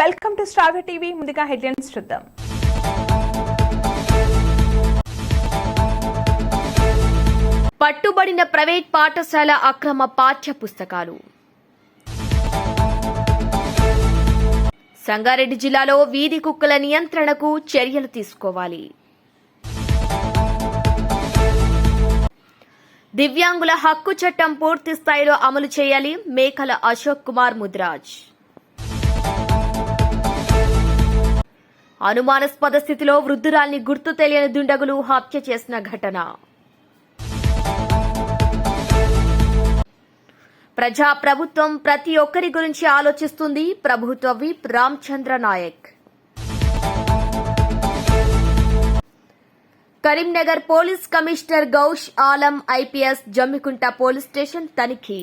Welcome to Star TV. ముందుగా headlines చూద్దాం. పట్టుబడిన ప్రైవేట్ పాఠశాల అక్రమ పాఠ్య పుస్తకాలు సంగారెడ్డి జిల్లాలో వీధి కుక్కల నియంత్రణకు చర్యలు తీసుకోవాలి. దివ్యాంగుల హక్కు చట్టం పూర్తి స్థాయిలో అమలు చేయాలి మేకల అశోక్ కుమార్ ముద్రాజ్. అనుమానాస్పద స్థితిలో వృద్ధురాల్ని గుర్తు తెలియని దుండగులు హత్య చేసిన ఘటన. ప్రజా ప్రభుత్వం ప్రతి ఒక్కరి గురించి ఆలోచిస్తుంది. ప్రభుత్వ whip Ramachandra Naik. Karimnagar police commissioner Ghouse Alam IPS Jammikunta police station తనిఖీ.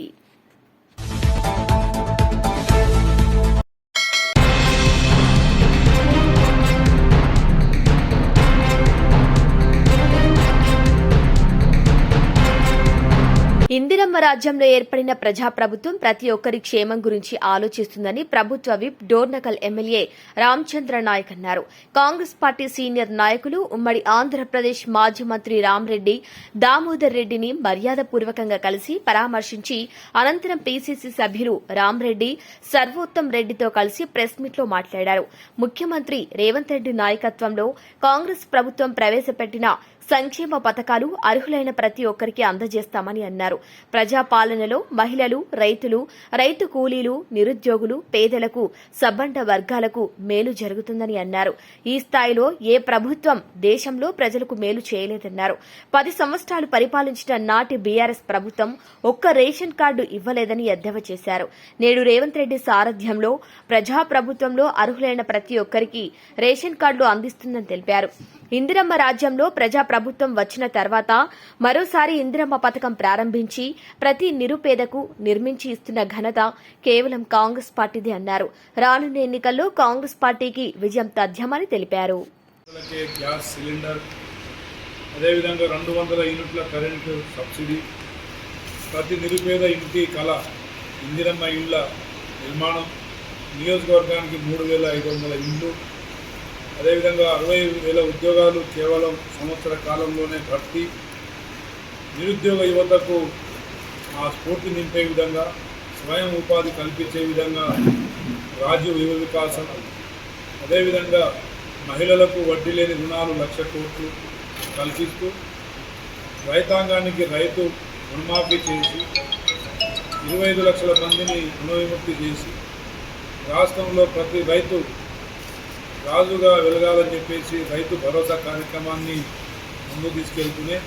ఇందిరమ్మ రాజ్యంలో ఏర్పడిన ప్రజాప్రభుత్వం ప్రతి ఒక్కరి క్షేమం గురించి ఆలోచిస్తుందని ప్రభుత్వ విప్ డోర్నకల్ ఎమ్మెల్యే రామచంద్ర నాయక్ అన్నారు. కాంగ్రెస్ పార్టీ సీనియర్ నాయకులు ఉమ్మడి ఆంధ్రప్రదేశ్ మాజీ మంత్రి రామ్రెడ్డి దామోదర్ రెడ్డిని మర్యాదపూర్వకంగా కలిసి పరామర్శించి అనంతరం పీసీసీ సభ్యులు రామ్రెడ్డి సర్వోత్తం రెడ్డితో కలిసి ప్రెస్ మీట్లో మాట్లాడారు. ముఖ్యమంత్రి రేవంత్ రెడ్డి నాయకత్వంలో కాంగ్రెస్ ప్రభుత్వం ప్రవేశపెట్టిన సంక్షేమ పథకాలు అర్హులైన ప్రతి ఒక్కరికి అందజేస్తామని అన్నారు. ప్రజాపాలనలో మహిళలు రైతులు రైతు కూలీలు నిరుద్యోగులు పేదలకు సబ్బండ వర్గాలకు మేలు జరుగుతుందని అన్నారు. ఈ స్థాయిలో ఏ ప్రభుత్వం దేశంలో ప్రజలకు మేలు చేయలేదన్నారు. పది సంవత్సరాలు పరిపాలించిన నాటి బీఆర్ఎస్ ప్రభుత్వం ఒక్క రేషన్ కార్డు ఇవ్వలేదని ఎద్దేవా చేశారు. నేడు రేవంత్ రెడ్డి సారథ్యంలో ప్రజాప్రభుత్వంలో అర్హులైన ప్రతి ఒక్కరికి రేషన్ కార్డులు అందిస్తుందని తెలిపారు. ఇందిరమ్మ రాజ్యంలో ప్రజా ప్రభుత్వం వచ్చిన తర్వాత మరోసారి ఇందిరమ్మ పథకం ప్రారంభించి ప్రతి నిరుపేదకు నిర్మించి ఇస్తున్న ఘనత కేవలం కాంగ్రెస్ పార్టీదే అన్నారు. రానున్న ఎన్నికల్లో కాంగ్రెస్ పార్టీకి విజయం తథ్యమని తెలిపారు. గ్యాస్ సిలిండర్ అదేవిధంగా రెండు వందల యూనిట్ల కరెంటు సబ్సిడీ ప్రతి నిరుపేద ఇంటి కళ ఇందిరమ్మ ఇళ్ళ నిర్మాణం నియోజకవర్గానికి మూడు వేల ఐదు వందల ఇండ్లు అదేవిధంగా అరవై వేల ఉద్యోగాలు కేవలం సంవత్సర కాలంలోనే భర్తీ. నిరుద్యోగ యువతకు ఆ స్ఫూర్తి నింపే విధంగా స్వయం ఉపాధి కల్పించే విధంగా రాజ్య యువ వికాసం. అదేవిధంగా మహిళలకు వడ్డీ లేని రుణాలు లక్ష కోట్లు కల్పిస్తూ రైతాంగానికి రైతు రుణమాఫీ చేసి ఇరవై ఐదు లక్షల మందిని రుణ విముక్తి చేసి రాష్ట్రంలో ప్రతి రైతు రాజుగా వెలగాలని చెప్పేసి రైతు భరోసా కార్యక్రమాన్ని ముందుకు తీసుకెళ్తూనే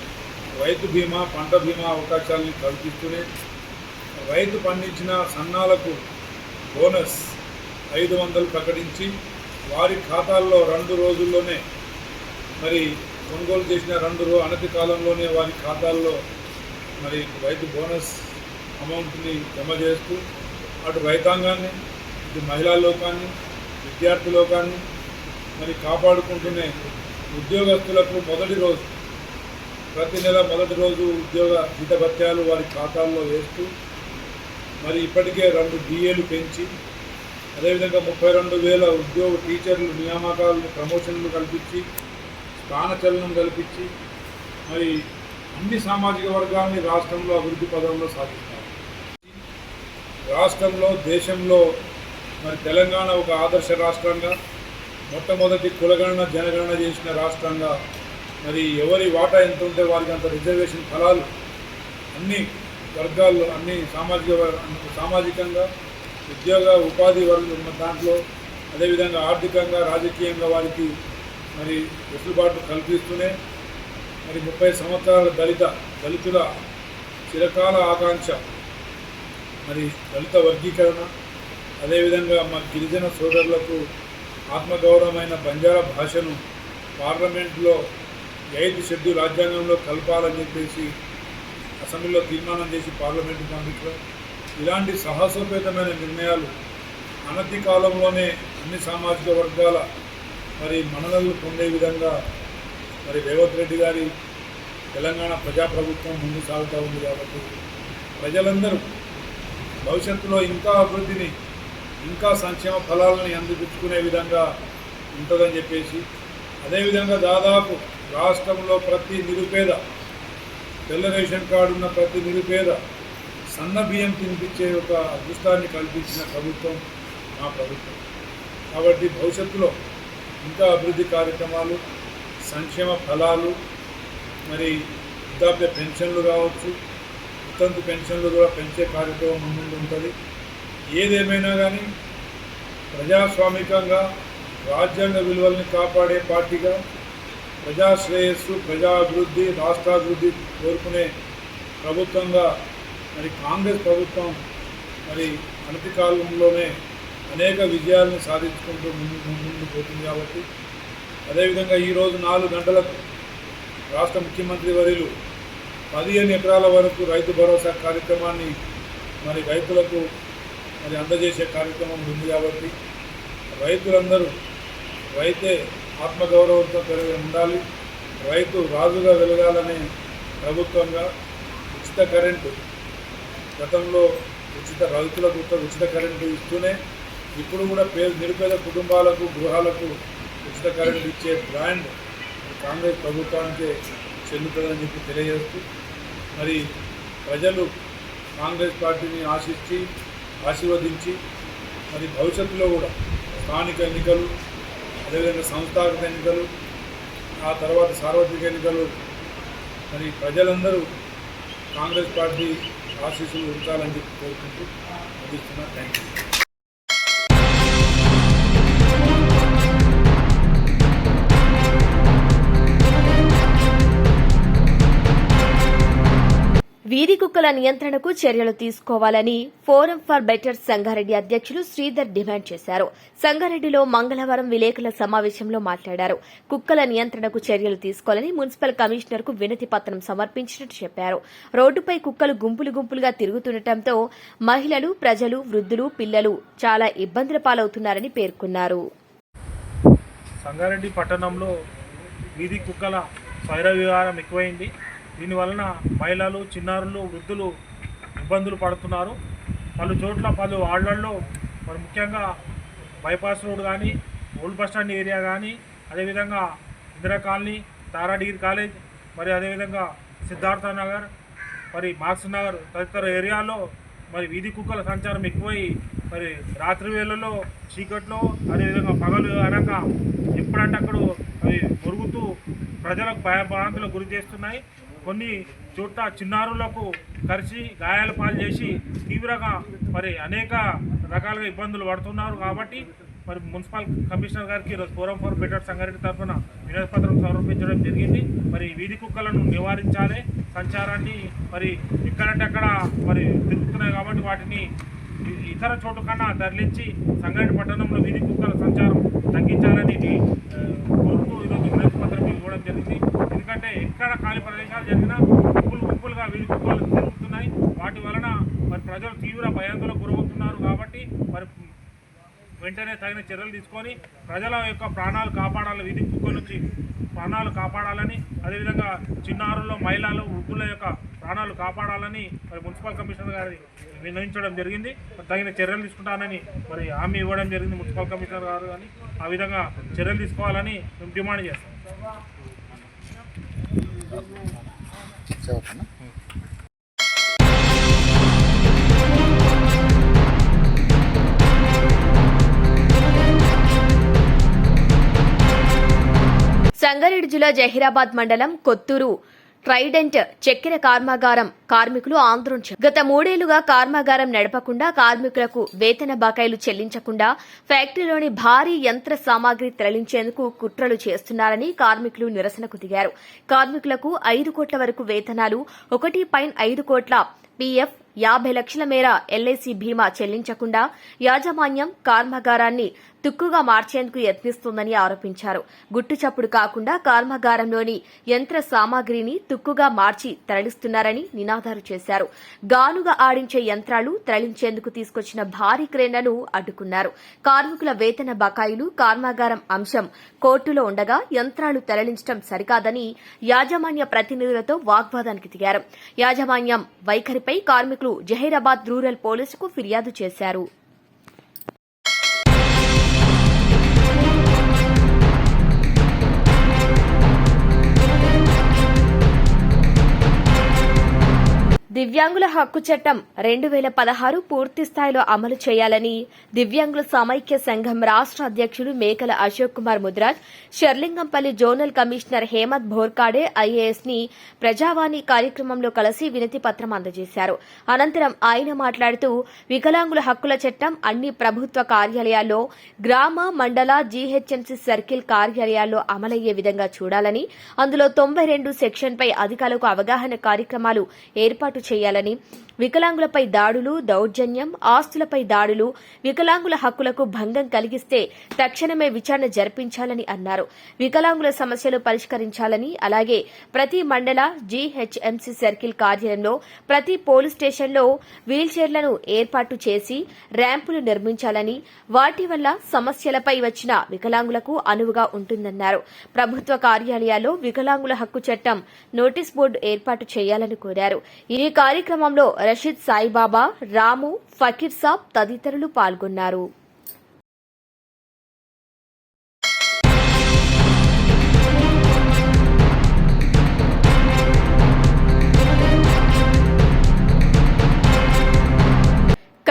రైతు బీమా పంట బీమా అవకాశాలని కల్పిస్తూనే రైతు పండించిన సన్నాలకు బోనస్ ఐదు వందలు ప్రకటించి వారి ఖాతాల్లో రెండు రోజుల్లోనే మరి కొనుగోలు చేసిన రెండు రో అనతి కాలంలోనే వారి ఖాతాల్లో మరి రైతు బోనస్ అమౌంట్ని జమ చేస్తూ అటు రైతాంగాన్ని ఇటు మహిళా లోకాన్ని విద్యార్థి లోకాన్ని మరి కాపాడుకుంటూనే ఉద్యోగస్తులకు మొదటి రోజు ప్రతి నెల మొదటి రోజు ఉద్యోగ జీతభత్యాలు వారి ఖాతాల్లో వేస్తూ మరి ఇప్పటికే రెండు డిఏలు పెంచి అదేవిధంగా ముప్పై రెండు వేల ఉద్యోగ టీచర్లు నియామకాలను ప్రమోషన్లు కల్పించి స్థానచలనం కల్పించి మరి అన్ని సామాజిక వర్గాల్ని రాష్ట్రంలో అభివృద్ధి పదంలో సాధిస్తారు. రాష్ట్రంలో దేశంలో మరి తెలంగాణ ఒక ఆదర్శ రాష్ట్రంగా మొట్టమొదటి కులగణన జనగణన చేసిన రాష్ట్రంగా మరి ఎవరి వాటా ఎంత ఉంటే వారికి అంత రిజర్వేషన్ ఫలాలు అన్ని వర్గాల్లో అన్ని సామాజిక సామాజికంగా ఉద్యోగ ఉపాధి వర్గ ఉన్న దాంట్లో అదేవిధంగా ఆర్థికంగా రాజకీయంగా వారికి మరి వెసులుబాటు కల్పిస్తూనే మరి ముప్పై సంవత్సరాల దళిత దళితుల చిరకాల ఆకాంక్ష మరి దళిత వర్గీకరణ అదేవిధంగా మా గిరిజన సోదరులకు ఆత్మగౌరవమైన బంజారా భాషను పార్లమెంట్లో ఎయిత్ షెడ్యూల్ రాజ్యాంగంలో కలపాలని చెప్పేసి అసెంబ్లీలో తీర్మానం చేసి పార్లమెంటు పంపించడం. ఇలాంటి సాహసోపేతమైన నిర్ణయాలు అనతి కాలంలోనే అన్ని సామాజిక వర్గాల మరి మన్ననలు పొందే విధంగా మరి రేవంత్ రెడ్డి గారి తెలంగాణ ప్రజాప్రభుత్వం ముందు సాగుతూ ఉంది కాబట్టి ప్రజలందరూ భవిష్యత్తులో ఇంకా అభివృద్ధిని ఇంకా సంక్షేమ ఫలాలను అందిపుచ్చుకునే విధంగా ఉంటుందని చెప్పేసి అదేవిధంగా దాదాపు రాష్ట్రంలో ప్రతి నిరుపేద తెల్ల రేషన్ కార్డు ఉన్న ప్రతి నిరుపేద సన్న బియ్యం తినిపించే ఒక అదృష్టాన్ని కల్పించిన ప్రభుత్వం మా ప్రభుత్వం. కాబట్టి భవిష్యత్తులో ఇంకా అభివృద్ధి కార్యక్రమాలు సంక్షేమ ఫలాలు మరి వృద్ధాప్య పెన్షన్లు కావచ్చు ఉత్తంతు పెన్షన్లు కూడా పెంచే కార్యక్రమం ముందు ఉంటుంది ఏదేమైనా కానీ ప్రజాస్వామికంగా రాజ్యాంగ విలువల్ని కాపాడే పార్టీగా ప్రజాశ్రేయస్సు ప్రజాభివృద్ధి రాష్ట్రాభివృద్ధి కోరుకునే ప్రభుత్వంగా మరి కాంగ్రెస్ ప్రభుత్వం మరి అనతి కాలంలోనే అనేక విజయాలను సాధించుకుంటూ ముందు ముందు పోతుంది కాబట్టి అదేవిధంగా ఈరోజు నాలుగు గంటలకు రాష్ట్ర ముఖ్యమంత్రి వర్యులు పదిహేను ఎకరాల వరకు రైతు భరోసా కార్యక్రమాన్ని మరి రైతులకు మరి అందజేసే కార్యక్రమం ఉంది కాబట్టి రైతులందరూ రైతే ఆత్మగౌరవంతో పెరిగి ఉండాలి రైతు రాజుగా వెలగాలని ప్రభుత్వంగా ఉచిత కరెంటు గతంలో ఉచిత రైతులకు ఉచిత- ఉచిత కరెంటు ఇస్తూనే ఇప్పుడు కూడా పేద నిరుపేద కుటుంబాలకు గృహాలకు ఉచిత కరెంటు ఇచ్చే బ్రాండ్ కాంగ్రెస్ ప్రభుత్వానికే చెందుతుందని చెప్పి తెలియజేస్తూ మరి ప్రజలు కాంగ్రెస్ పార్టీని ఆశించి ఆశీర్వదించి మరి భవిష్యత్తులో కూడా స్థానిక ఎన్నికలు అదేవిధంగా సంస్థాగత ఎన్నికలు ఆ తర్వాత సార్వత్రిక ఎన్నికలు మరి ప్రజలందరూ కాంగ్రెస్ పార్టీ ఆశీస్సులు ఉంచాలని చెప్పి కోరుకుంటూ అందిస్తున్నా థ్యాంక్ యూ వీధి కుక్కల నియంత్రణకు చర్యలు తీసుకోవాలని ఫోరం ఫర్ బెటర్ సంగారెడ్డి అధ్యక్షులు శ్రీధర్ డిమాండ్ చేశారు. సంగారెడ్డిలో మంగళవారం విలేకరుల సమావేశంలో మాట్లాడారు. కుక్కల నియంత్రణకు చర్యలు తీసుకోవాలని మున్సిపల్ కమిషనర్కు వినతి పత్రం సమర్పించినట్టు చెప్పారు. రోడ్డుపై కుక్కలు గుంపులు గుంపులుగా తిరుగుతుండటంతో మహిళలు ప్రజలు వృద్ధులు పిల్లలు చాలా ఇబ్బందుల పాలవుతున్నారని పేర్కొన్నారు. సంగారెడ్డి పట్టణంలో వీధి కుక్కల స్వైర విహారం ఎక్కువైంది. దీనివలన మహిళలు చిన్నారులు వృద్ధులు ఇబ్బందులు పడుతున్నారు. పలు చోట్ల పలు వార్డులలో మరి ముఖ్యంగా బైపాస్ రోడ్ కానీ ఓల్డ్ బస్ స్టాండ్ ఏరియా కానీ అదేవిధంగా Indira colony Tara degree college మరి అదేవిధంగా సిద్ధార్థ నగర్ మరి మార్క్స్ నగర్ తదితర ఏరియాలో మరి వీధి కుక్కల సంచారం ఎక్కువై మరి రాత్రి వేళల్లో చీకట్లో అదేవిధంగా పగలు అనక ఎప్పుడంటే అక్కడ అవి మురుగుతూ ప్రజలకు భయభ్రాంతులకు గురి చేస్తున్నాయి. కొన్ని చోట్ల చిన్నారులకు కరిచి గాయాల పాలు చేసి తీవ్రంగా మరి అనేక రకాలుగా ఇబ్బందులు పడుతున్నారు కాబట్టి మరి మున్సిపల్ కమిషనర్ గారికి ఈరోజు ఫోరం ఫర్ బెటర్ సంగారెడ్డి తరఫున వినోదపత్రం సమర్పించడం జరిగింది. మరి వీధి కుక్కలను నివారించాలి. సంచారాన్ని మరి ఎక్కడంటే అక్కడ మరి తిరుగుతున్నాయి కాబట్టి వాటిని ఇతర చోటు కన్నా తరలించి సంగారెడ్డి పట్టణంలో వీధి కుక్కల సంచారం తగ్గించాలని కోరుతూ ఈరోజు చేయడం జరిగింది ఎందుకంటే ఎక్కడ ఖాళీ ప్రదేశాలు జరిగినా గుంపులు గుంపులుగా వీధి తిరుగుతున్నాయి. వాటి వలన మరి ప్రజలు తీవ్ర భయాందోళన గురవుతున్నారు కాబట్టి మరి వెంటనే తగిన చర్యలు తీసుకొని ప్రజల యొక్క ప్రాణాలు కాపాడాలి వీధి కుక్కల నుంచి ప్రాణాలు కాపాడాలని అదేవిధంగా చిన్నారుల్లో మహిళలు వృద్ధుల యొక్క ప్రాణాలు కాపాడాలని మరి మున్సిపల్ కమిషనర్ గారి విన్నవించడం జరిగింది. మరి తగిన చర్యలు తీసుకుంటానని మరి హామీ ఇవ్వడం జరిగింది మున్సిపల్ కమిషనర్ గారు కానీ ఆ విధంగా చర్యలు తీసుకోవాలని మేము డిమాండ్ చేస్తాం. సంగారెడ్డి జిల్లా జహీరాబాద్ మండలం కొత్తూరు ట్రైడెంట్ చక్కెర కార్మాగారం కార్మికులు ఆందోళన గత మూడేళ్ళుగా కార్మాగారం నడపకుండా కార్మికులకు వేతన బకాయిలు చెల్లించకుండా ఫ్యాక్టరీలోని భారీ యంత్ర సామాగ్రి తరలించేందుకు కుట్రలు చేస్తున్నారని కార్మికులు నిరసనకు దిగారు. కార్మికులకు ఐదు కోట్ల వరకు వేతనాలు ఒకటి పాయింట్ ఐదు కోట్ల పీఎఫ్ యాభై లక్షల మేర ఎల్ఐసి బీమా చెల్లించకుండా యాజమాన్యం కార్మాగారాన్ని తుక్కుగా మార్చేందుకు యత్నిస్తోందని ఆరోపించారు. గుట్టు చప్పుడు కాకుండా కర్మాగారంలోని యంత్ర సామాగ్రిని తుక్కుగా మార్చి తరలిస్తున్నారని నినాదాలు చేశారు. గానుగా ఆడించే యంత్రాలు తరలించేందుకు తీసుకొచ్చిన భారీ క్రేన్లను అడ్డుకున్నారు. కార్మికుల వేతన బకాయిలు కార్మాగారం అంశం కోర్టులో ఉండగా యంత్రాలు తరలించడం సరికాదని యాజమాన్య ప్రతినిధులతో వాగ్వాదానికి దిగారు. యాజమాన్యం వైఖరిపై కార్మికులు జహీరాబాద్ రూరల్ పోలీసుకు ఫిర్యాదు చేశారు. దివ్యాంగుల హక్కు చట్టం రెండు వేల పదహారు పూర్తి స్థాయిలో అమలు చేయాలని దివ్యాంగుల సమైక్య సంఘం రాష్ట్ర అధ్యక్షుడు మేకల అశోక్ కుమార్ ముద్రాజ్ షర్లింగంపల్లి జోనల్ కమిషనర్ హేమంత్ భోర్కాడే ఐఏఎస్ని ప్రజావాణి కార్యక్రమంలో కలిసి వినతి పత్రం అందజేశారు. అనంతరం ఆయన మాట్లాడుతూ వికలాంగుల హక్కుల చట్టం అన్ని ప్రభుత్వ కార్యాలయాల్లో గ్రామ మండల జీహెచ్ఎంసీ సర్కిల్ కార్యాలయాల్లో అమలయ్యే విధంగా చూడాలని అందులో తొంభై రెండు సెక్షన్పై అధికారులకు అవగాహన కార్యక్రమాలు ఏర్పాటు చేయాలని. వికలాంగులపై దాడులు దౌర్జన్యం ఆస్తులపై దాడులు వికలాంగుల హక్కులకు భంగం కలిగిస్తే తక్షణమే విచారణ జరిపించాలని అన్నారు. వికలాంగుల సమస్యలు పరిష్కరించాలని అలాగే ప్రతి మండల జీహెచ్ఎంసీ సర్కిల్ కార్యాలయంలో ప్రతి పోలీస్ స్టేషన్లో వీల్చైర్లను ఏర్పాటు చేసి ర్యాంపులు నిర్మించాలని వాటి వల్ల సమస్యలపై వచ్చిన వికలాంగులకు అనువుగా ఉంటుందన్నారు. ప్రభుత్వ కార్యాలయాల్లో వికలాంగుల హక్కు చట్టం నోటీస్ బోర్డు ఏర్పాటు చేయాలని కోరారు. ఈ కార్యక్రమంలో రషీద్ సాయిబాబా రాము ఫకీర్ సాబ్ తదితరులు పాల్గొన్నారు.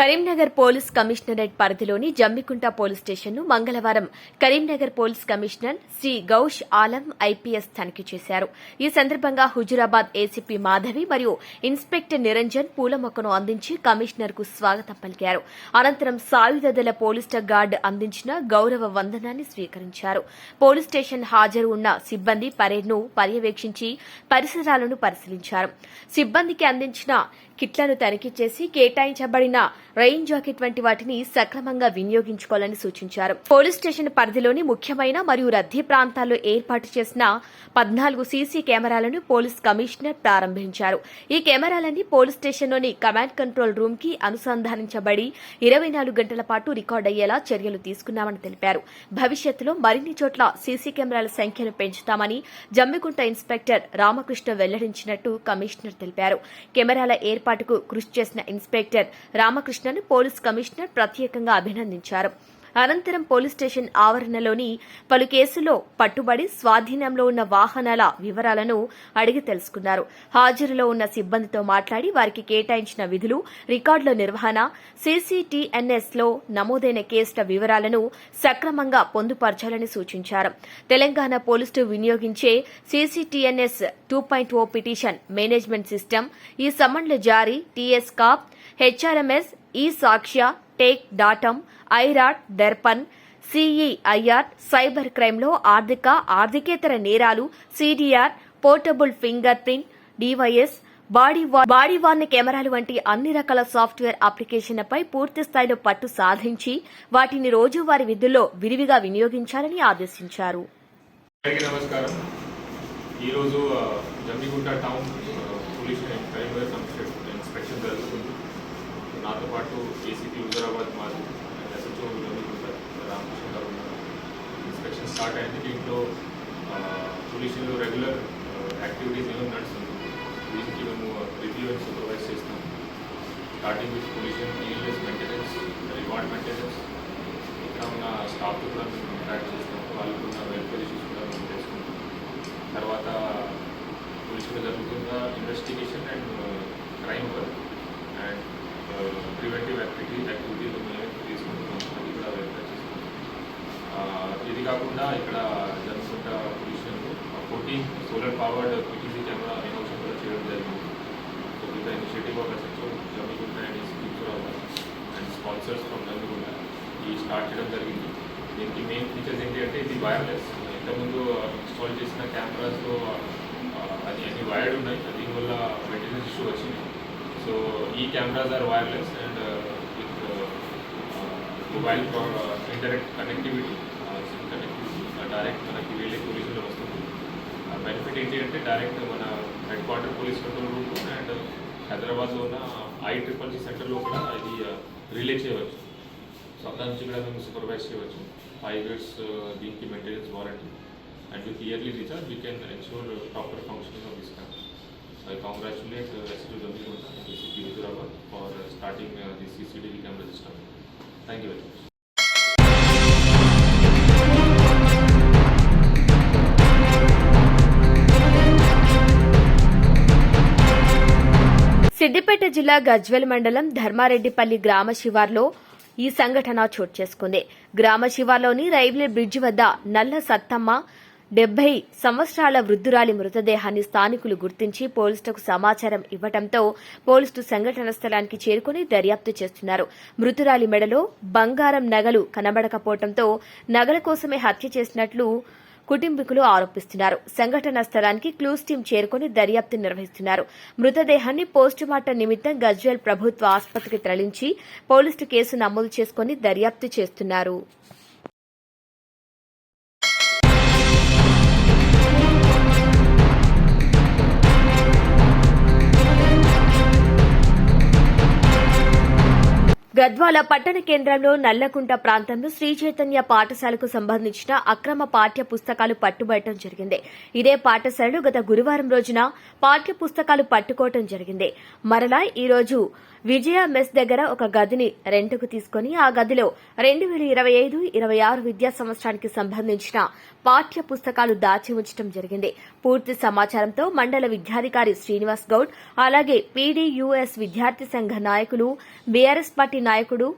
కరీంనగర్ పోలీస్ కమిషనరేట్ పరిధిలోని జమ్మికుంట పోలీస్ స్టేషన్ను మంగళవారం Karimnagar police commissioner Shri Ghouse Alam IPS తనిఖీ చేశారు. ఈ సందర్భంగా హుజురాబాద్ ఏసీపీ మాధవి మరియు ఇన్స్పెక్టర్ నిరంజన్ పూల మొక్కను అందించి కమిషనర్కు స్వాగతం పలికారు. అనంతరం సాయుధ దళ పోలీస్ గార్డు అందించిన గౌరవ వందనాన్ని స్వీకరించారు. పోలీస్ స్టేషన్ హాజరు ఉన్న సిబ్బంది పరేడ్ను పర్యవేక్షించి పరిసరాలను పరిశీలించారు. సిబ్బందికి అందించిన కిట్లను తనిఖీ చేసి కేటాయించబడిన రెయిన్ జాకెట్ వంటి వాటిని సక్రమంగా వినియోగించుకోవాలని సూచించారు. పోలీస్ స్టేషన్ పరిధిలోని ముఖ్యమైన మరియు రద్దీ ప్రాంతాల్లో ఏర్పాటు చేసిన పద్నాలుగు సీసీ కెమెరాలను పోలీస్ కమిషనర్ ప్రారంభించారు. ఈ కెమెరాలన్నీ పోలీస్ స్టేషన్లోని కమాండ్ కంట్రోల్ రూమ్కి అనుసంధానించబడి ఇరవై నాలుగు గంటల పాటు రికార్డ్ అయ్యేలా చర్యలు తీసుకున్నామని తెలిపారు. భవిష్యత్తులో మరిన్ని చోట్ల సీసీ కెమెరాల సంఖ్యను పెంచుతామని జమ్మికుంట ఇన్స్పెక్టర్ రామకృష్ణ వెల్లడించినట్టు కమిషనర్ తెలిపారు. కెమెరాల ఏర్పాటుకు కృషి చేసిన ఇన్స్పెక్టర్ రామకృష్ణను పోలీస్ కమిషనర్ ప్రత్యేకంగా అభినందించారు. అనంతరం పోలీస్ స్టేషన్ ఆవరణలోని పలు కేసుల్లో పట్టుబడి స్వాధీనంలో ఉన్న వాహనాల వివరాలను అడిగి తెలుసుకున్నారు. హాజరులో ఉన్న సిబ్బందితో మాట్లాడి వారికి కేటాయించిన విధులు రికార్డుల నిర్వహణ సీసీటీఎన్ఎస్లో నమోదైన కేసుల వివరాలను సక్రమంగా పొందుపరచాలని సూచించారు. తెలంగాణ పోలీసులు వినియోగించే CCTNS two point O petition management system ఈ సమన్ల జారీ టీఎస్ కాప్ హెచ్ఆర్ఎంఎస్ ఈ సాక్ష్య టేక్ డాటమ్ ఐరాట్ దర్పన్ సిఈఐఆర్ సైబర్ క్రైమ్లో ఆర్థిక ఆర్థికేతర నేరాలు CDR portable finger print devices body వా- బాడీ వార్న్ కెమెరాలు వంటి అన్ని రకాల సాఫ్ట్వేర్ అప్లికేషన్లపై పూర్తి స్థాయిలో పట్టు సాధించి వాటిని రోజువారీ విధుల్లో విరివిగా వినియోగించాలని ఆదేశించారు. నమస్కారం. ఈరోజు జమ్మిగుంట టౌన్ పోలీస్ ఇన్స్పెక్షన్ జరుగుతుంది. నాతో పాటు ఏసీపీ హుజరాబాద్ మాది అండ్ ఎస్హెచ్ఓ జమ్మిగుంట రామకృష్ణ గారు ఉన్నారు ఇన్స్పెక్షన్ స్టార్ట్ అయింది దీంట్లో ఆ, రెగ్యులర్ యాక్టివిటీస్ ఏమేమి నడుస్తుంది. దీనికి మేము రివ్యూ అండ్ సూపర్వైజ్ చేస్తాం. Starting with pollution ELS maintenance reward maintenance ఇక్కడ ఉన్న స్టాఫ్ కూడా మేము ఇంటరాక్ట్ చేస్తాం. వాళ్ళకు ఉన్న వెల్ఫేర్ ఇష్యూస్ కూడా మేము తెలుసుకుంటాం. తర్వాత పొల్యూషన్ జరుగుతున్న investigation and crime work and preventive activity యాక్టివిటీలు మేము తీసుకుంటున్నాం అది కూడా వెరిఫై చేసుకుంటాం ఆ, ఇది కాకుండా ఇక్కడ జరుగుతున్న pollution fourteen solar powered PTC camera innovation కూడా చేయడం జరిగింది. So with initiative of SHO Jammigunta and and sponsors from Jammigunta ఈ స్టార్ట్ చేయడం జరిగింది. దీనికి మెయిన్ ఫీచర్స్ ఏంటి అంటే ఇది వైర్లెస్ ఇంతకుముందు ఇన్స్టాల్ చేసిన కెమెరాస్లో అది అన్ని వైర్డ్ ఉన్నాయి. దీనివల్ల మెయింటెనెన్స్ ఇష్యూ వచ్చింది. సో ఈ cameras are wireless and with mobile for internet connectivity benefit ఏంటి అంటే డైరెక్ట్ మన head quarter police control room and హైదరాబాద్లో ఉన్న ఐ ట్రిపుల్ సి సెంటర్లో కూడా ఇది రిలే చేయవచ్చు సో అక్కడ నుంచి కూడా మేము సూపర్వైజ్ చేయవచ్చు ఫైవ్ ఇయర్స్ దీనికి maintenance warranty and with yearly recharge we can ensure proper functioning of this cam I congratulate uh, SQ Jamigunda and DCP Huzurabad for uh, starting uh, the CCTV camera system. Thank you very much. Siddipet జిల్లా గజ్వెల్ మండలం ధర్మారెడ్డిపల్లి గ్రామ శివార్లో ఈ సంఘటన చోటు చేసుకుంది. గ్రామ శివార్లోని railway bridge వద్ద నల్ల సత్తమ్మ డెబ్బై సంవత్సరాల వృద్ధురాలి మృతదేహాన్ని స్థానికులు గుర్తించి పోలీసులకు సమాచారం ఇవ్వడంతో పోలీసులు సంఘటన స్థలానికి చేరుకుని దర్యాప్తు చేస్తున్నారు. మృతురాలి మెడలో బంగారం నగలు కనబడకపోవడంతో నగల కోసమే హత్య చేసినట్లు కుటుంబీకులు ఆరోపిస్తున్నారు. సంఘటన స్థలానికి క్లూస్ టీం చేరుకుని దర్యాప్తు నిర్వహిస్తున్నారు. మృతదేహాన్ని పోస్టుమార్టం నిమిత్తం గజ్వేల్ ప్రభుత్వ ఆసుపత్రికి తరలించి పోలీసులు కేసు నమోదు చేసుకుని దర్యాప్తు చేస్తున్నారు. గద్వాల పట్టణ కేంద్రంలో నల్లకుంట ప్రాంతంలో శ్రీ చైతన్య పాఠశాలకు సంబంధించిన అక్రమ పాఠ్య పుస్తకాలు పట్టుబడటం జరిగింది. ఇదే పాఠశాలలో గత గురువారం రోజున పాఠ్య పుస్తకాలు పట్టుకోవటం జరిగింది. మరలా ఈ రోజు విజయ మెస్ దగ్గర ఒక గదిని రెంటుకు తీసుకుని ఆ గదిలో రెండు వేల ఇరవై ఐదు ఇరవై ఆరు విద్యా సంవత్సరానికి సంబంధించిన పాఠ్య పుస్తకాలు దాచి ఉంచడం జరిగింది. పూర్తి సమాచారంతో మండల విద్యాధికారి శ్రీనివాస్ గౌడ్ అలాగే పీడీయూఎస్ విద్యార్థి సంఘ నాయకులు బీఆర్ఎస్ పార్టీ నాయకుడు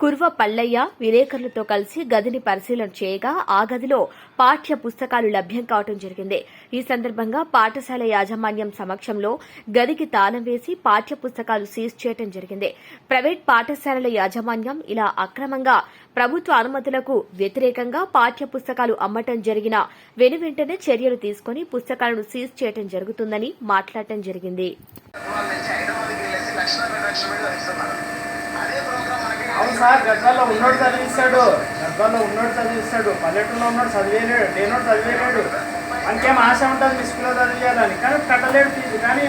కుర్వ పల్లయ్య విలేకరులతో కలిసి గదిని పరిశీలన చేయగా ఆ గదిలో పాఠ్య పుస్తకాలు లభ్యం కావడం జరిగింది. ఈ సందర్భంగా పాఠశాల యాజమాన్యం సమక్షంలో గదికి తాళం వేసి పాఠ్య పుస్తకాలు సీజ్ చేయడం జరిగింది. ప్రైవేట్ పాఠశాలల యాజమాన్యం ఇలా అక్రమంగా ప్రభుత్వ అనుమతులకు వ్యతిరేకంగా పాఠ్య పుస్తకాలు అమ్మటం జరిగిన వెనువెంటనే చర్యలు తీసుకుని పుస్తకాలను సీజ్ చేయడం జరుగుతుందని మాట్లాడటం జరిగింది. అవును సార్ గద్వాల్లో ఉన్నోడు చదివిస్తాడు. గద్వాల్లో ఉన్నోడు చదివిస్తాడు. పల్లెటూరులో ఉన్నాడు చదివేలేడు. లేనోడు చదివేలేడు. అంకేం ఆశ ఉంటుంది స్కూల్లో చదివేయాలని. కానీ కట్టలేడు ఫీజు. కానీ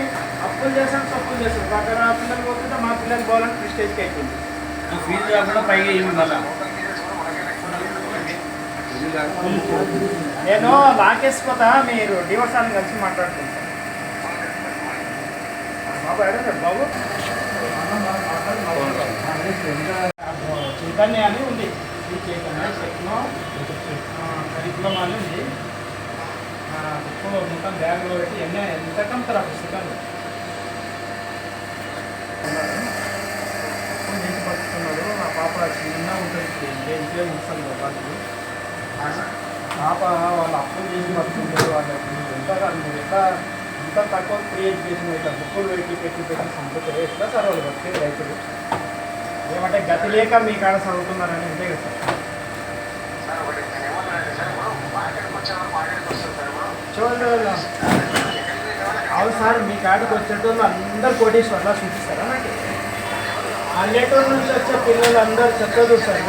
అప్పులు చేసాడు తప్పులు చేస్తాడు పక్కన ఆ పిల్లలు పోతుంటే మా పిల్లలు పోవాలని ప్రిస్టేజ్కి అయిపోయింది. ఫీజు కాకుండా పైగా ఏమి నేను లాకేసిపోతా. మీరు డివోర్స్ వాళ్ళని కలిసి మాట్లాడుతున్నాను బాబు అడగండి బాబు. చైతన్య అని ఉంది. శ్రీ చైతన్య టెక్నో కరికులం అని ఉంది. బుక్లో మొత్తం బ్యాగ్లో పెట్టి ఎన్న ఎంత కమ్ముతారు ఆ పుస్తకాలు ఇంటి పట్టుకున్నాడు నా పాప చిన్న ఉంటుంది. ఇంట్లో ఇంకే వాళ్ళు పాప వాళ్ళు అప్పులు చేసి పట్టుకుంటారు వాళ్ళకి ఎంత మీరు ఎంత ఎంత తక్కువ క్రియేట్ చేసిన ఇట్లా బుక్కులు పెట్టి పెట్టి పెట్టి చంపుతారు ఎట్లా సార్ వాళ్ళు బతికేది రైతులు ఏమంటే గతి లేక మీ కాడ చదువుతున్నారని అంతే కదా. చూడండి అవును సార్ మీ కాడికి వచ్చేటోళ్ళు అందరు కోటేశ్వర్లా చూపిస్తారా నాకు పల్లెటూరు నుంచి వచ్చే పిల్లలు అందరు చెప్పదు సార్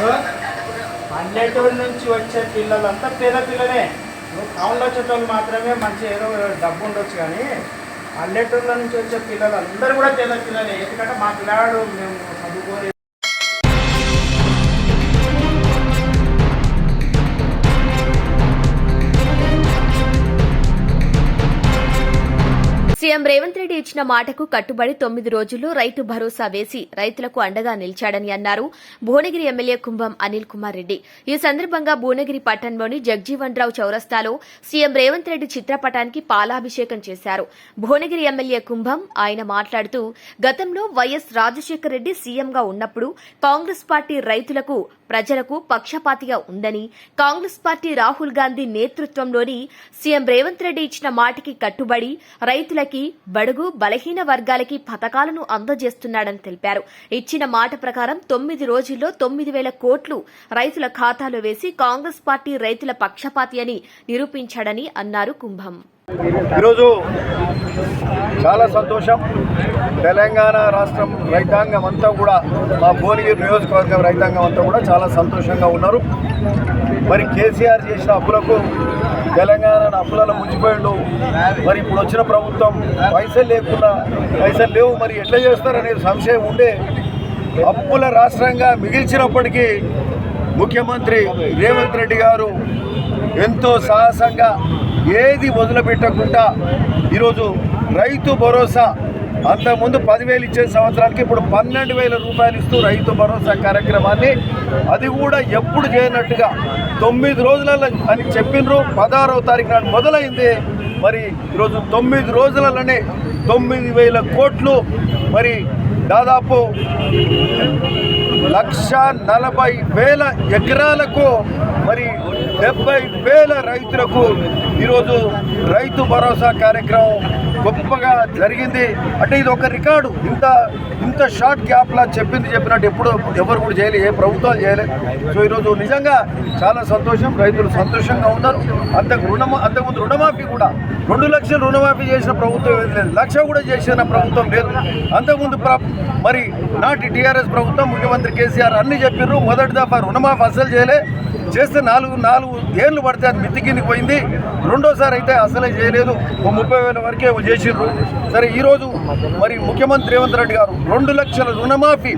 పల్లెటూరు నుంచి వచ్చే పిల్లలంతా పేద పిల్లలే. నువ్వు టౌన్లో వచ్చేటోళ్ళు మాత్రమే మంచి ఏదో డబ్బు ఉండొచ్చు కానీ పల్లెటూరులో నుంచి వచ్చే పిల్లలు అందరూ కూడా పేద పిల్లలే. ఎందుకంటే మా పిల్లాడు మేము చదువుకోలేదు సీఎం రేవంత్ రెడ్డి ఇచ్చిన మాటకు కట్టుబడి తొమ్మిది రోజుల్లో రైతు భరోసా వేసి రైతులకు అండగా నిలిచాడని అన్నారు భువనగిరి ఎమ్మెల్యే కుంభం అనిల్ కుమార్ రెడ్డి. ఈ సందర్భంగా భువనగిరి పట్టణంలోని జగ్జీవన్ రావు చౌరస్తాలో సీఎం రేవంత్ రెడ్డి చిత్రపటానికి పాలాభిషేకం చేశారు. భువనగిరి ఎమ్మెల్యే కుంభం ఆయన మాట్లాడుతూ గతంలో వైఎస్ రాజశేఖర రెడ్డి సీఎంగా ఉన్నప్పుడు కాంగ్రెస్ పార్టీ రైతులకు ప్రజలకు పక్షపాతిగా ఉందని కాంగ్రెస్ పార్టీ రాహుల్ గాంధీ నేతృత్వంలోని సీఎం రేవంత్ రెడ్డి ఇచ్చిన మాటికి కట్టుబడి రైతులకి బడుగు బలహీన వర్గాలకి పథకాలను అందజేస్తున్నాడని తెలిపారు. ఇచ్చిన మాట ప్రకారం తొమ్మిది రోజుల్లో తొమ్మిది వేల కోట్లు రైతుల ఖాతాలో వేసి కాంగ్రెస్ పార్టీ రైతుల పక్షపాతి అని నిరూపించాడని అన్నారు కుంభం. ఈరోజు చాలా సంతోషం. తెలంగాణ రాష్ట్రం రైతాంగం అంతా కూడా మా భువనగిరి నియోజకవర్గం రైతాంగం అంతా కూడా చాలా సంతోషంగా ఉన్నారు. మరి కేసీఆర్ చేసిన అప్పులకు తెలంగాణ అప్పులలో ముంచిపోయిండు మరి ఇప్పుడు వచ్చిన ప్రభుత్వం పైసలు లేకుండా పైసలు లేవు మరి ఎట్లా చేస్తారనే సంశయం ఉండే అప్పుల రాష్ట్రంగా మిగిల్చినప్పటికీ ముఖ్యమంత్రి రేవంత్ రెడ్డి గారు ఎంతో సాహసంగా ఏది వదిలిపెట్టకుండా ఈరోజు రైతు భరోసా అంతకుముందు పదివేలు ఇచ్చే సంవత్సరానికి ఇప్పుడు పన్నెండు వేల రూపాయలు ఇస్తూ రైతు భరోసా కార్యక్రమాన్ని అది కూడా ఎప్పుడు చేయనట్టుగా తొమ్మిది రోజులలో అని చెప్పినరు. పదహారవ తారీఖు నాడు మొదలైంది. మరి ఈరోజు తొమ్మిది రోజులలోనే తొమ్మిది వేల కోట్లు మరి దాదాపు లక్ష నలభై వేల ఎకరాలకు మరి డెబ్బై వేల రైతులకు ఈరోజు రైతు భరోసా కార్యక్రమం గొప్పగా జరిగింది. అంటే ఇది ఒక రికార్డు. ఇంత ఇంత షార్ట్ గ్యాప్లా చెప్పింది చెప్పినట్టు ఎప్పుడు ఎవరు కూడా చేయలేదు ఏ ప్రభుత్వాలు చేయలేదు సో ఈరోజు నిజంగా చాలా సంతోషం. రైతులు సంతోషంగా ఉన్నారు. అంతకు రుణమా అంతకుముందు రుణమాఫీ కూడా. రెండు లక్షలు రుణమాఫీ చేసిన ప్రభుత్వం ఏది లేదు. లక్ష కూడా చేసిన ప్రభుత్వం లేదు. అంతకుముందు మరి నాటి టీఆర్ఎస్ ప్రభుత్వం ముఖ్యమంత్రి కేసీఆర్ అన్ని చెప్పిర్రు. మొదటి దఫా రుణమాఫీ అసలు చేయలే. చేస్తే నాలుగు నాలుగు ఏళ్ళు పడితే అది మితికింది పోయింది. రెండోసారి అయితే అసలే చేయలేదు. ఓ ముప్పై వేల వరకే చేసిర్రు సరే ఈరోజు మరి ముఖ్యమంత్రి రేవంత్ రెడ్డి గారు రెండు లక్షల రుణమాఫీ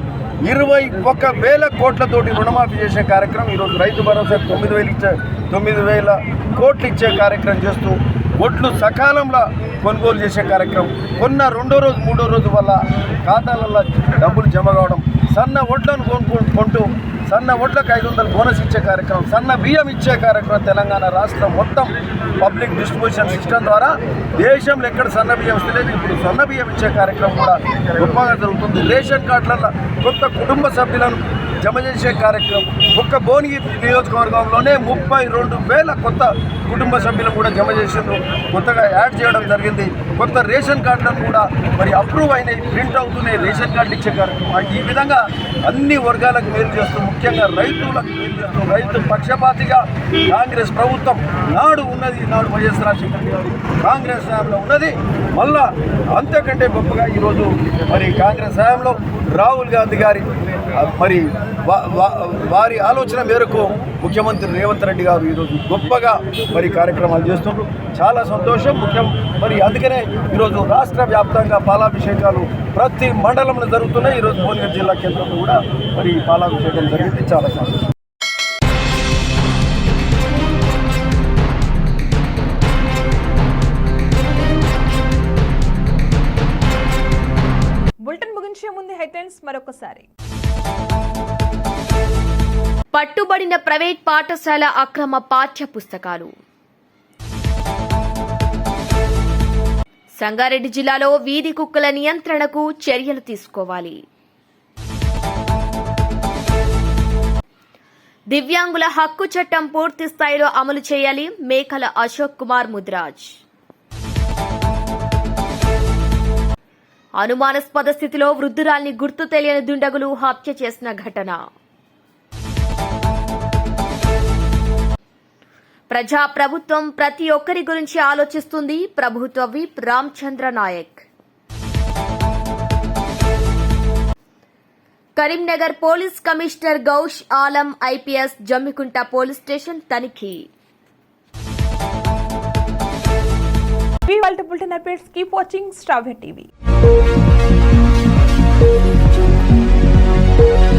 ఇరవై ఒక్క వేల కోట్లతోటి రుణమాఫీ చేసే కార్యక్రమం ఈరోజు రైతు భరోసా తొమ్మిది వేలు ఇచ్చే తొమ్మిది వేల కోట్లు ఇచ్చే కార్యక్రమం చేస్తూ ఒట్లు సకాలంలో కొనుగోలు చేసే కార్యక్రమం. కొన్న రెండో రోజు మూడో రోజు వల్ల ఖాతాలలో డబ్బులు జమ కావడం సన్న ఒడ్లను కొనుక్కుంటూ కొంటూ సన్న ఒడ్లకు ఐదు వందలు బోనస్ ఇచ్చే కార్యక్రమం సన్న బియ్యం ఇచ్చే కార్యక్రమం తెలంగాణ రాష్ట్రం మొత్తం పబ్లిక్ డిస్ట్రిబ్యూషన్ సిస్టమ్ ద్వారా దేశంలో ఎక్కడ సన్న బియ్యం వస్తలేదు ఇప్పుడు సన్న బియ్యం ఇచ్చే కార్యక్రమం కూడా గొప్పగా జరుగుతుంది. రేషన్ కార్డులలో కొత్త కుటుంబ సభ్యులను జమ చేసే కార్యక్రమం. ఒక్క భువనగిరి నియోజకవర్గంలోనే ముప్పై రెండు వేల కొత్త కుటుంబ సభ్యులు కూడా జమ చేసిండ్రు. కొత్తగా యాడ్ చేయడం జరిగింది. కొత్త రేషన్ కార్డులను కూడా మరి అప్రూవ్ అయినాయి. ప్రింట్ అవుతున్నాయి. రేషన్ కార్డులు ఇచ్చే కార్యక్రమం. ఈ విధంగా అన్ని వర్గాలకు మేలు చేస్తూ ముఖ్యంగా రైతులకు మేలు చేస్తూ రైతు పక్షపాతిగా కాంగ్రెస్ ప్రభుత్వం నాడు ఉన్నది నాడు వైఎస్ రాజశేఖర్ గారు. కాంగ్రెస్ హయాంలో ఉన్నది. మళ్ళా అంతకంటే గొప్పగా ఈరోజు మరి కాంగ్రెస్ హయాంలో రాహుల్ గాంధీ గారి మరి వారి ఆలోచన మేరకు ముఖ్యమంత్రి రేవంత్ రెడ్డి గారు ఈరోజు గొప్పగా మరి కార్యక్రమాలు చేస్తున్నారు చాలా సంతోషం ముఖ్యం. మరి అందుకనే ఈరోజు రాష్ట్ర వ్యాప్తంగా పాలాభిషేకాలు ప్రతి మండలంలో జరుగుతున్నాయి. ఈరోజు భువనగిరి జిల్లా కేంద్రంలో కూడా మరి పాలాభిషేకం జరిగింది. చాలా సంతోషం. బులెటిన్ ముగించే ముందు హెడ్లైన్స్ మరొకసారి. పట్టుబడిన ప్రైవేట్ పాఠశాల అక్రమ పాఠ్య పుస్తకాలు సంగారెడ్డి జిల్లాలో వీధి కుక్కల నియంత్రణకు చర్యలు తీసుకోవాలి. దివ్యాంగుల హక్కు చట్టం పూర్తి స్థాయిలో అమలు చేయాలి మేకల అశోక్ కుమార్ ముద్రాజ్. అనుమానాస్పద స్థితిలో వృద్ధురాల్ని గుర్తు తెలియని దుండగులు హత్య చేసిన ఘటన. ప్రజా ప్రభుత్వం ప్రతి ఒక్కరి గురించి ఆలోచిస్తుంది. ప్రభుత్వ whip Ramachandra Naik. Karimnagar police commissioner Ghouse Alam IPS Jammikunta police station తనిఖీ. వాళ్ళ updates keep watching TV. Thank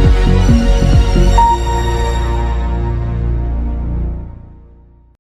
you.